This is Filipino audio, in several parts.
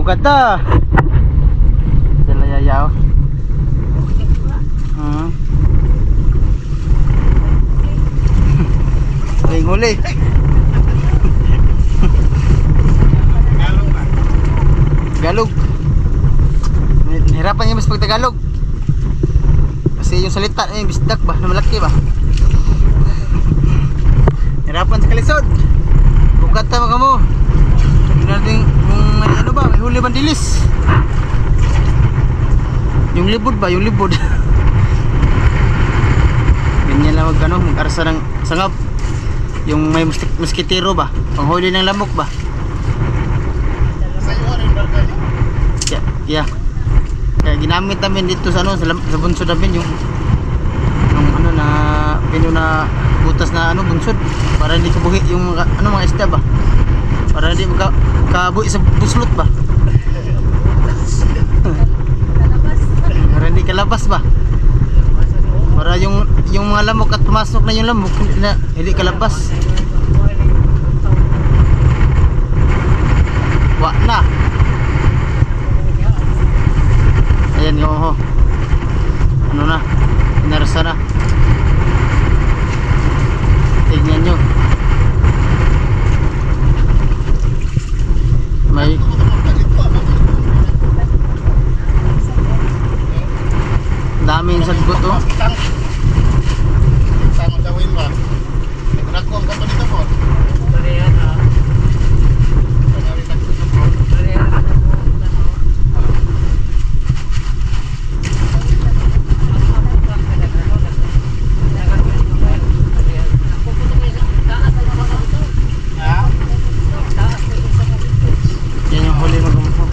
Bukat ta. Sila yayaw. Hmm. Huling huli. Tagalog. Hirapan niya mas pag Tagalog. Kasi yung salita yung bisdak ba, malaki ba? Hirapan sa kalisod. Bukat ta mga mo. Tignan natin kung may huli bandilis. Yung libod ba, yung libod. Ganyan lang mag ano, mag-arsa ng sangap. Yung may muskit muskitero ba, panghuli ng lamok ba. Kaya, kaya, kaya ginamit namin dito sa ano, sa, sa bunsod namin yung yung ano na pino na butas na ano bunsod para hindi kabuhi yung ano mga isda ba para hindi maka kabuhi sa buslot ba kalabas ba? Para yung yung mga lamok at pumasok na yung lamok hindi kalabas wa na ayan yung ho ano na inarsa na tignan nyo may daming sagot oh yan yung huli ng gumpo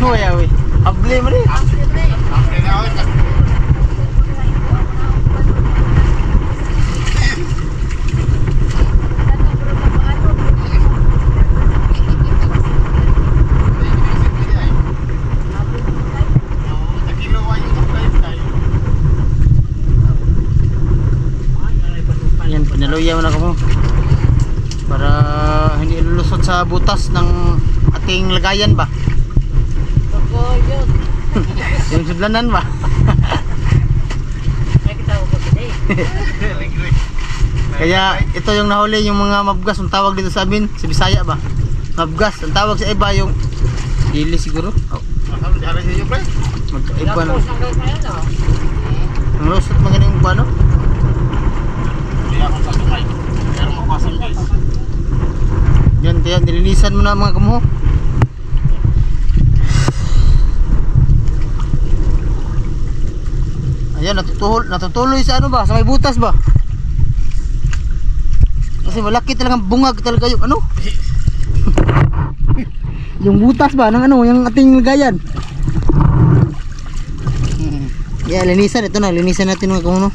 Huwag yawi mo rin yan pinaluyaw na ko mo para hindi lulusot sa butas ng ating lagayan ba yung sudlanan ba? Kaya ito yung nahuli yung mga mabgas ang tawag dito sa amin sa Bisaya ba? Mabgas ang tawag sa iba yung dili siguro. Oh, magkaiba na. Ang lusot mga ganyan ba no? Yan kaya nilinisan mo na mga kamuho Ayan, natutuhol, natutuloy sa ano ba? Sa may butas ba? Kasi malaki talagang bungag talaga yung ano? yung butas ba ng ano, yung ating lagayan. Hmm. Yeah, linisan ito na, linisan natin mga kumuno.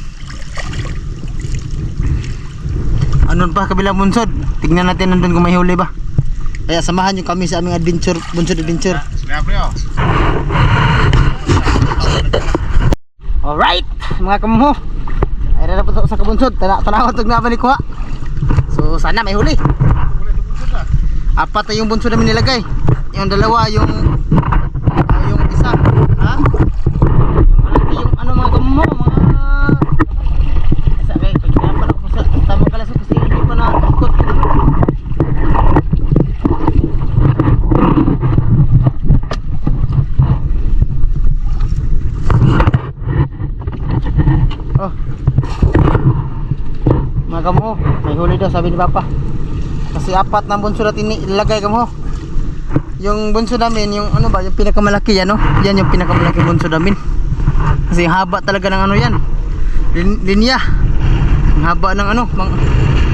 Anon pa kabilang bunsod? Tingnan natin nandun kung may huli ba. Kaya samahan nyo kami sa aming adventure, bunsod adventure. Alright, mga kamuho. Ay na po sa kabunsod. Tana tanaw tug na balik ko. So sana may huli. Apat na yung bunsod namin nilagay. Yung dalawa yung ah, yung isa, ha? Yung malaki yung ano mga kamuho, mga Sa kay pagkakapan ako sa tamang kalasok kasi hindi pa na tukot. Oh. Mga kamo, may huli daw sabi ni Papa. Kasi apat na bunso natin ilagay kamo. Yung bunso namin, yung ano ba, yung pinakamalaki yan, no? Yan yung pinakamalaki bunso namin. Kasi haba talaga ng ano yan. Lin linya. Ang haba ng ano, mang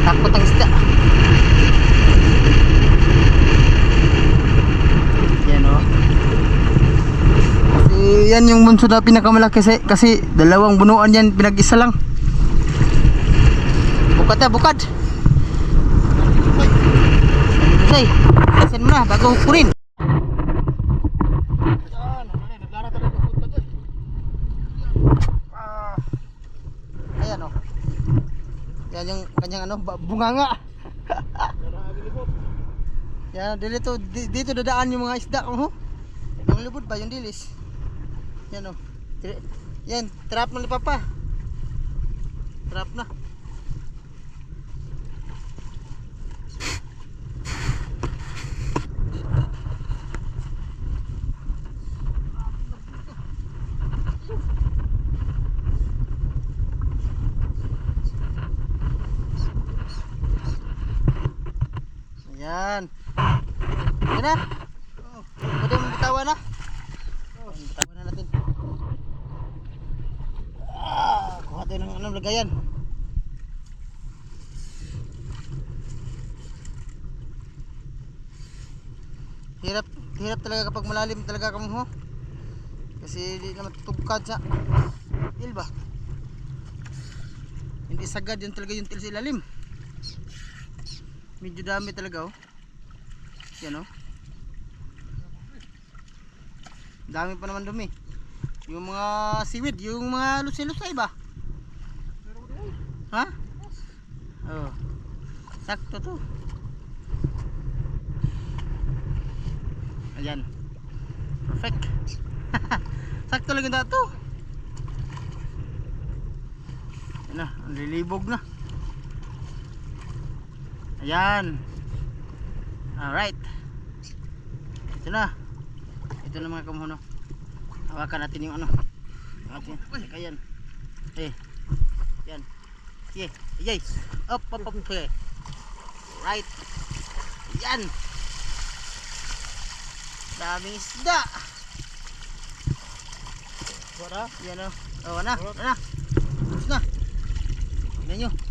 takot ang isda. Yan, oh. Kasi yan yung bunso na pinakamalaki kasi, dalawang bunuan yan pinag-isa lang. Bukad na, bukad. Say, send mo na bago kunin. Ayan o. Yan yung kanyang ano, bunganga. Yan, dito, dito dadaan yung mga isda. Uh -huh. Yung libot ba, yung dilis. Yan o. Yan, trap na ni Papa. Trap na. Ayan. Ayan na. Oh, Pwede mo bitawan na. Oh, bitawan na natin. Ah, kuha tayo ng anong lagayan. Hirap, hirap talaga kapag malalim talaga kamo ho. Kasi di naman tutugkad sa til ba? Hindi sagad yun talaga yung til sa ilalim. Medyo dami talaga oh. Yan oh. Dami pa naman dumi. Yung mga seaweed, yung mga lusay-lusay ba? Ha? Oh. Sakto to. Ayan. Perfect. Sakto lang yung to. Yan na, ang lilibog na. Ayan. Alright. Ito na. Ito na mga kamuno. Hawakan natin yung ano. Atin. Ayan. Eh. Yan. Sige. Yay. Up, up, up. Okay. Right. Yan. Daming isda. Wala. Yan o. Oh, na. Na. Tapos na. Tignan nyo. Mhm. Karagdagan